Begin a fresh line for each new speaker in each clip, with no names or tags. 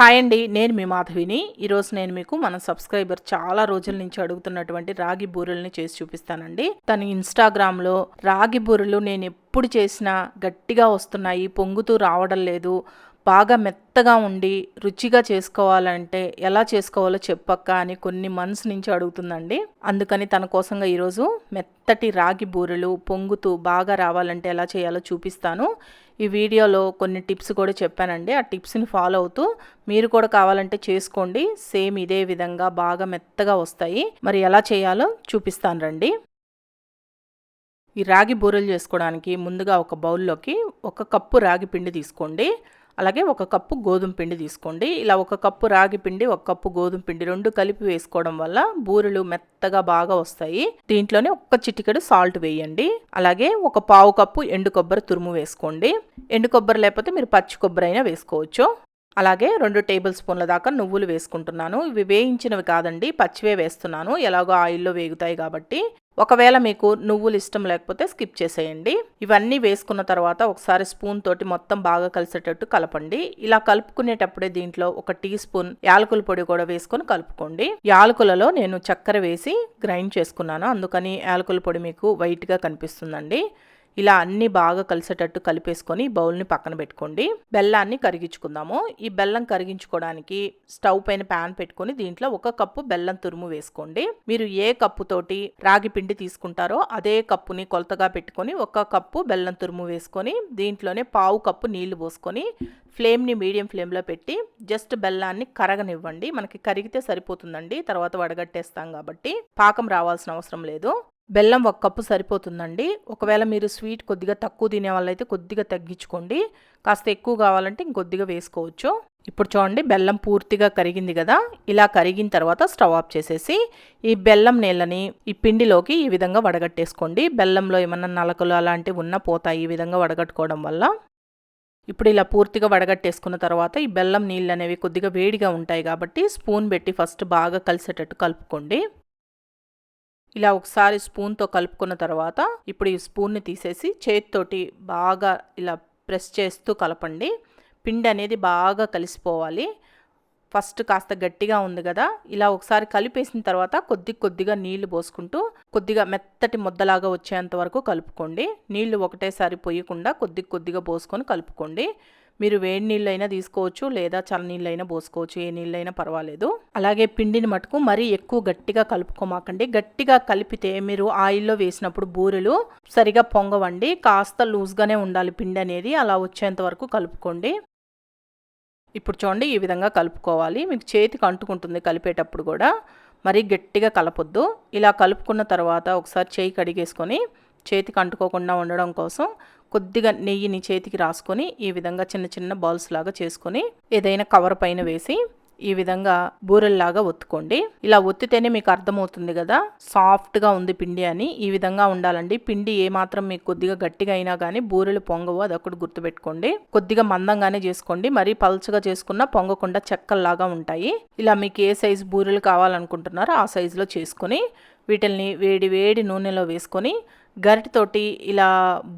Hi అండి నేను మీ మాధవిని. ఈరోజు నేను మీకు మన సబ్స్క్రైబర్ చాలా రోజుల నుంచి అడుగుతున్నటువంటి రాగి బూరెల్ని చేసి చూపిస్తానండి. తను ఇన్స్టాగ్రామ్లో రాగి బూరెలు నేను ఎప్పుడు చేసినా గట్టిగా వస్తున్నాయి పొంగుతూ రావడం లేదు. బాగా మెత్తగా ఉండి రుచిగా చేసుకోవాలంటే ఎలా చేసుకోవాలో చెప్పక్క అని కొన్ని మంత్స్ నుంచి అడుగుతుందండి. అందుకని తన కోసంగా ఈరోజు మెత్తటి రాగి బూరెలు పొంగుతూ బాగా రావాలంటే ఎలా చేయాలో చూపిస్తాను. ఈ వీడియోలో కొన్ని టిప్స్ కూడా చెప్పానండి. ఆ టిప్స్ని ఫాలో అవుతూ మీరు కూడా కావాలంటే చేసుకోండి. సేమ్ ఇదే విధంగా బాగా మెత్తగా వస్తాయి. మరి ఎలా చేయాలో చూపిస్తాను రండి. ఈ రాగి బూరెలు చేసుకోవడానికి ముందుగా ఒక బౌల్లోకి ఒక కప్పు రాగి పిండి తీసుకోండి. అలాగే ఒక కప్పు గోధుమ పిండి తీసుకోండి. ఇలా ఒక కప్పు రాగి పిండి ఒక కప్పు గోధుమ పిండి రెండు కలిపి వేసుకోవడం వల్ల బూరెలు మెత్తగా బాగా వస్తాయి. దీంట్లోనే ఒక్క చిటికెడు సాల్ట్ వేయండి. అలాగే ఒక పావు కప్పు ఎండు కొబ్బరి తురుము వేసుకోండి. ఎండు కొబ్బరి లేకపోతే మీరు పచ్చి కొబ్బరి అయినా వేసుకోవచ్చు. అలాగే రెండు టేబుల్ స్పూన్ల దాకా నువ్వులు వేసుకుంటున్నాను. ఇవి వేయించినవి కాదండి పచ్చివే వేస్తున్నాను. ఎలాగో ఆయిల్లో వేగుతాయి కాబట్టి. ఒకవేళ మీకు నువ్వులు ఇష్టం లేకపోతే స్కిప్ చేసేయండి. ఇవన్నీ వేసుకున్న తర్వాత ఒకసారి స్పూన్ తోటి మొత్తం బాగా కలిసేటట్టు కలపండి. ఇలా కలుపుకునేటప్పుడే దీంట్లో ఒక టీ స్పూన్ యాలకుల పొడి కూడా వేసుకొని కలుపుకోండి. యాలకులలో నేను చక్కెర వేసి గ్రైండ్ చేసుకున్నాను. అందుకని యాలకుల పొడి మీకు వైట్గా కనిపిస్తుందండి. ఇలా అన్ని బాగా కలిసేటట్టు కలిపేసుకొని బౌల్ని పక్కన పెట్టుకోండి. బెల్లాన్ని కరిగించుకుందాము. ఈ బెల్లం కరిగించుకోవడానికి స్టవ్ పైన ప్యాన్ పెట్టుకొని దీంట్లో ఒక కప్పు బెల్లం తురుము వేసుకోండి. మీరు ఏ కప్పుతోటి రాగి పిండి తీసుకుంటారో అదే కప్పుని కొలతగా పెట్టుకొని ఒక కప్పు బెల్లం తురుము వేసుకొని దీంట్లోనే పావు కప్పు నీళ్ళు పోసుకొని ఫ్లేమ్ని మీడియం ఫ్లేమ్లో పెట్టి జస్ట్ బెల్లాన్ని కరగనివ్వండి. మనకి కరిగితే సరిపోతుందండి. తర్వాత వడగట్టేస్తాం కాబట్టి. పాకం రావాల్సిన అవసరం లేదు. బెల్లం ఒక కప్పు సరిపోతుందండి. ఒకవేళ మీరు స్వీట్ కొద్దిగా తక్కువ తినే వాళ్ళైతే కొద్దిగా తగ్గించుకోండి. కాస్త ఎక్కువ కావాలంటే ఇంకొద్దిగా వేసుకోవచ్చు. ఇప్పుడు చూడండి బెల్లం పూర్తిగా కరిగింది కదా. ఇలా కరిగిన తర్వాత స్టవ్ ఆఫ్ చేసేసి ఈ బెల్లం నీళ్ళని ఈ పిండిలోకి ఈ విధంగా వడగట్టేసుకోండి. బెల్లంలో ఏమన్నా నలకలు అలాంటివి ఉన్న పోతాయి ఈ విధంగా వడగట్టుకోవడం వల్ల. ఇప్పుడు ఇలా పూర్తిగా వడగట్టేసుకున్న తర్వాత ఈ బెల్లం నీళ్ళు అనేవి కొద్దిగా వేడిగా ఉంటాయి కాబట్టి స్పూన్ పెట్టి ఫస్ట్ బాగా కలిసేటట్టు కలుపుకోండి. ఇలా ఒకసారి స్పూన్తో కలుపుకున్న తర్వాత ఇప్పుడు ఈ స్పూన్ని తీసేసి చేతితోటి బాగా ఇలా ప్రెస్ చేస్తూ కలపండి. పిండి అనేది బాగా కలిసిపోవాలి. ఫస్ట్ కాస్త గట్టిగా ఉంది కదా ఇలా ఒకసారి కలిపేసిన తర్వాత కొద్ది కొద్దిగా నీళ్ళు పోసుకుంటూ కొద్దిగా మెత్తటి ముద్దలాగా వచ్చేంత వరకు కలుపుకోండి. నీళ్ళు ఒకటేసారి పొయ్యకుండా కొద్ది కొద్దిగా పోసుకొని కలుపుకోండి. మీరు వేడి నీళ్ళైనా తీసుకోవచ్చు లేదా చల్ల నీళ్ళైనా పోసుకోవచ్చు ఏ నీళ్ళైనా పర్వాలేదు. అలాగే పిండిని మటుకు మరీ ఎక్కువ గట్టిగా కలుపుకోమాకండి. గట్టిగా కలిపితే మీరు ఆయిల్లో వేసినప్పుడు బూరెలు సరిగా పొంగవండి. కాస్త లూజ్గానే ఉండాలి పిండి అనేది అలా వచ్చేంత వరకు కలుపుకోండి. ఇప్పుడు చూడండి ఈ విధంగా కలుపుకోవాలి. మీకు చేతికి అంటుకుంటుంది కలిపేటప్పుడు కూడా. మరీ గట్టిగా కలపొద్దు. ఇలా కలుపుకున్న తర్వాత ఒకసారి చేయి కడిగేసుకొని చేతికి అంటుకోకుండా ఉండడం కోసం కొద్దిగా నెయ్యిని చేతికి రాసుకొని ఈ విధంగా చిన్న చిన్న బాల్స్ లాగా చేసుకొని ఏదైనా కవర్ పైన వేసి ఈ విధంగా బూరెల్లాగా ఒత్తుకోండి. ఇలా ఒత్తితేనే మీకు అర్థమవుతుంది కదా? సాఫ్ట్గా ఉంది పిండి అని. ఈ విధంగా ఉండాలండి. పిండి ఏమాత్రం మీకు కొద్దిగా గట్టిగా అయినా కానీ బూరెలు పొంగవు అది ఒకటి గుర్తుపెట్టుకోండి. కొద్దిగా మందంగానే చేసుకోండి. మరీ పల్చగా చేసుకున్న పొంగకుండా చెక్కల్లాగా ఉంటాయి. ఇలా మీకు ఏ సైజు బూరెలు కావాలనుకుంటున్నారో ఆ సైజులో చేసుకొని వీటిల్ని వేడి వేడి నూనెలో వేసుకొని గరిటతోటి ఇలా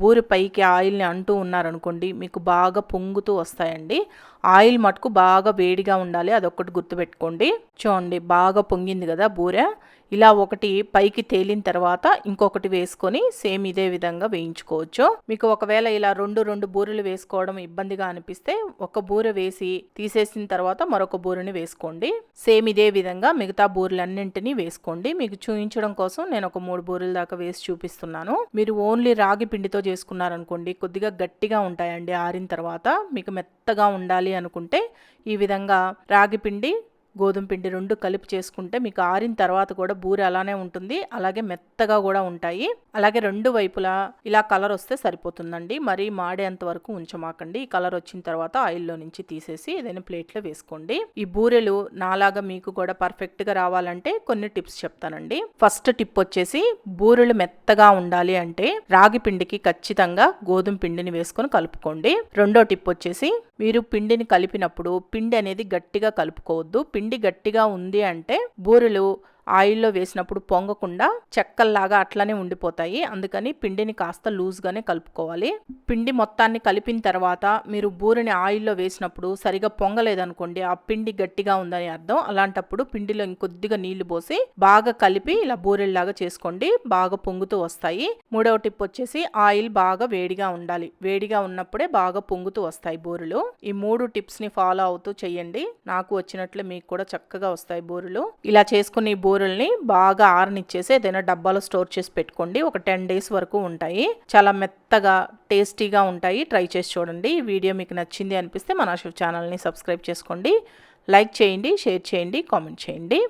బూరి పైకి ఆయిల్ని అంటూ ఉన్నారనుకోండి మీకు బాగా పొంగుతూ వస్తాయండి. ఆయిల్ మటుకు బాగా వేడిగా ఉండాలి అదొక్కటి గుర్తుపెట్టుకోండి. చూడండి బాగా పొంగింది కదా బూరె. ఇలా ఒకటి పైకి తేలిన తర్వాత ఇంకొకటి వేసుకొని సేమ్ ఇదే విధంగా వేయించుకోవచ్చు. మీకు ఒకవేళ ఇలా రెండు రెండు బూరెలు వేసుకోవడం ఇబ్బందిగా అనిపిస్తే ఒక బూరె వేసి తీసేసిన తర్వాత మరొక బూరెని వేసుకోండి. సేమ్ ఇదే విధంగా మిగతా బూరెలన్నింటినీ వేసుకోండి. మీకు చూపించడం కోసం నేను ఒక మూడు బూరెల దాకా వేసి చూపిస్తున్నాను. మీరు ఓన్లీ రాగి పిండితో చేసుకున్నారనుకోండి కొద్దిగా గట్టిగా ఉంటాయండి ఆరిన తర్వాత మీకు మెత్తగా ఉండాలి అనుకుంటే ఈ విధంగా రాగి పిండి గోధుమ పిండి రెండు కలిపి చేసుకుంటే మీకు ఆరిన తర్వాత కూడా బూరె అలానే ఉంటుంది. అలాగే మెత్తగా కూడా ఉంటాయి. అలాగే రెండు వైపులా ఇలా కలర్ వస్తే సరిపోతుందండి. మరి మాడేంత వరకు ఉంచమాకండి. ఈ కలర్ వచ్చిన తర్వాత ఆయిల్లో నుంచి తీసేసి ఏదైనా ప్లేట్లో వేసుకోండి. ఈ బూరెలు నాలాగా మీకు కూడా పర్ఫెక్ట్గా రావాలంటే కొన్ని టిప్స్ చెప్తానండి. ఫస్ట్ టిప్ వచ్చేసి బూరెలు మెత్తగా ఉండాలి అంటే రాగి పిండికి ఖచ్చితంగా గోధుమ పిండిని వేసుకొని కలుపుకోండి. రెండో టిప్ వచ్చేసి మీరు పిండిని కలిపినప్పుడు పిండి అనేది గట్టిగా కలుపుకోవద్దు. పిండి గట్టిగా ఉంది అంటే బూరెలు ఆయిల్లో వేసినప్పుడు పొంగకుండా చెక్కల్లాగా అట్లనే ఉండిపోతాయి. అందుకని పిండిని కాస్త లూజ్గానే కలుపుకోవాలి. పిండి మొత్తాన్ని కలిపిన తర్వాత మీరు బూరిని ఆయిల్లో వేసినప్పుడు సరిగా పొంగలేదనుకోండి ఆ పిండి గట్టిగా ఉందని అర్థం. అలాంటప్పుడు పిండిలో ఇంకొద్దిగా నీళ్ళు పోసి బాగా కలిపి ఇలా బూరెల్లాగా చేసుకోండి. బాగా పొంగుతూ వస్తాయి. మూడవ టిప్ వచ్చేసి ఆయిల్ బాగా వేడిగా ఉండాలి. వేడిగా ఉన్నప్పుడే బాగా పొంగుతూ వస్తాయి బూరెలు. ఈ మూడు టిప్స్ని ఫాలో అవుతూ చెయ్యండి నాకు వచ్చినట్లు మీకు కూడా చక్కగా వస్తాయి బూరెలు. ఇలా చేసుకుని కూరల్ని బాగా ఆరనిచ్చేసి ఏదైనా డబ్బాలో స్టోర్ చేసి పెట్టుకోండి. ఒక టెన్ డేస్ వరకు ఉంటాయి. చాలా మెత్తగా టేస్టీగా ఉంటాయి. ట్రై చేసి చూడండి. ఈ వీడియో మీకు నచ్చింది అనిపిస్తే మన ఛానల్ని సబ్స్క్రైబ్ చేసుకోండి. లైక్ చేయండి షేర్ చేయండి కామెంట్ చేయండి.